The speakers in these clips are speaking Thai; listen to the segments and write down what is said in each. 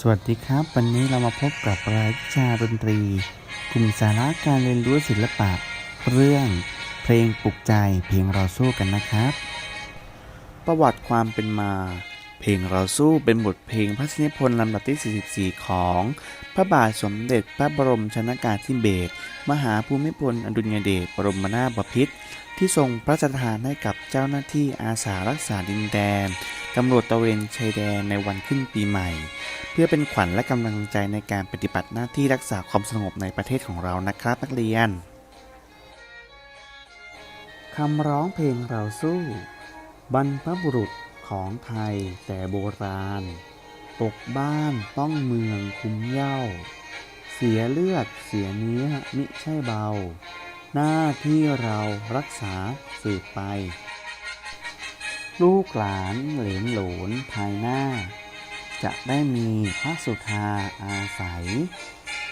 สวัสดีครับ วันนี้เรามาพบกับรายวิชาดนตรีกลุ่มสาระการเรียนรู้ศิลปะ เรื่องเพลงปลุกใจเพลงเราสู้กันนะครับ ประวัติความเป็นมา เพลงเราสู้เป็นบทเพลงพระชนิพนธ์ลำดับที่ 44 ของ พระบาทสมเด็จพระบรมชนากาธิเบศรมหาภูมิพลอดุลยเดชบรมนาถบพิตรที่ทรงพระราชทานให้กับเจ้าหน้าที่อาสารักษาดินแดน ตำรวจตะเวนชายแดนในวันขึ้นปีใหม่ เพื่อเป็นขวัญและกำลังใจในการปฏิบัติหน้าที่รักษาความสงบในประเทศของเรานะครับนักเรียนคำร้องเพลงเราสู้ บรรพบุรุษของไทยแต่โบราณตกบ้านต้องเมืองคุ้มเย้าเสียเลือดเสียเนื้อมิใช่เบา หน้าที่เรารักษาสืบไป ลูกหลานเหลนหลนภายหน้า จะได้มีพระสุธาอาศัย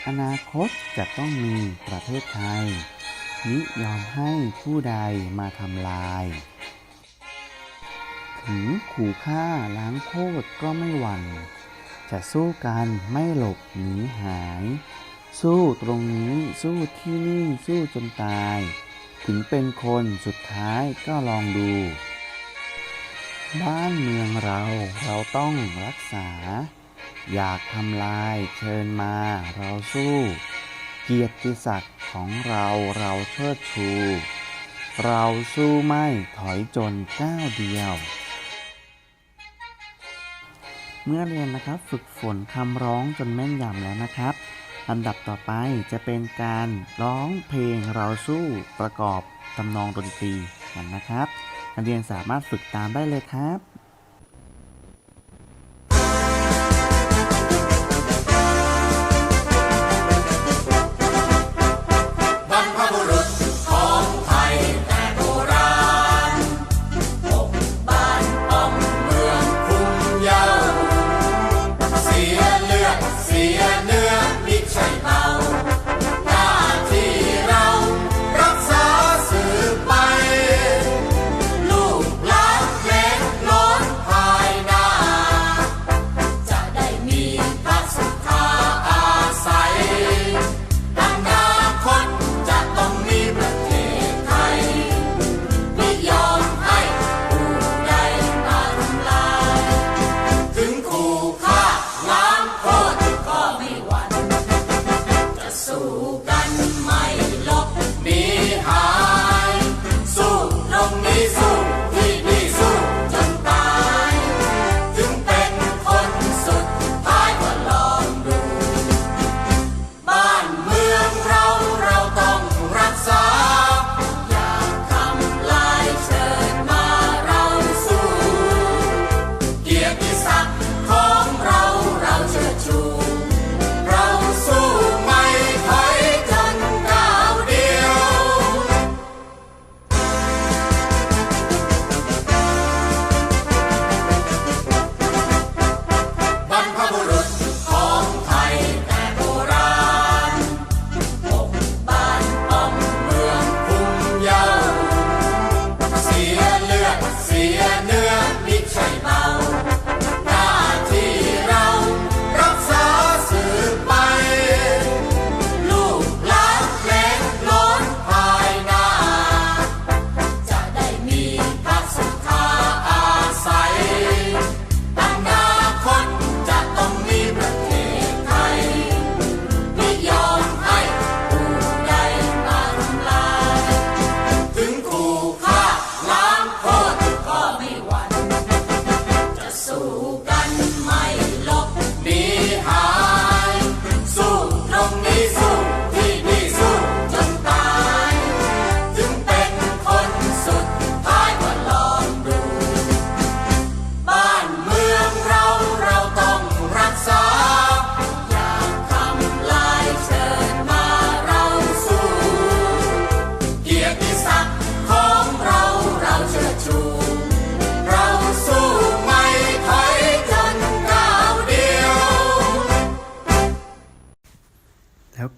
อนาคตจะต้องมีประเทศไทยนิยอมให้ผู้ใดมาทำลาย ถึงขู่ฆ่าล้างโคตรก็ไม่หวั่น จะสู้กันไม่หลบหนีหาย สู้ตรงนี้สู้ที่นี่สู้จนตาย ถึงเป็นคนสุดท้ายก็ลองดู บ้านเมืองเราเราต้องรักษา อยากทำลายเชิญมาเราสู้ เกียรติศักดิ์ของเราเราเชิดชู เราสู้ไม่ถอยจนก้าวเดียว เมื่อเรียนนะครับฝึกฝนคำร้องจนแม่นยำแล้วนะครับลำดับต่อไปจะเป็นการร้องเพลงเราสู้ประกอบทำนองดนตรีกันนะครับ นักเรียนสามารถฝึกตามได้เลยครับ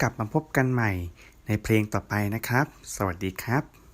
กลับมาพบกันใหม่ในเพลงต่อไปนะครับ สวัสดีครับ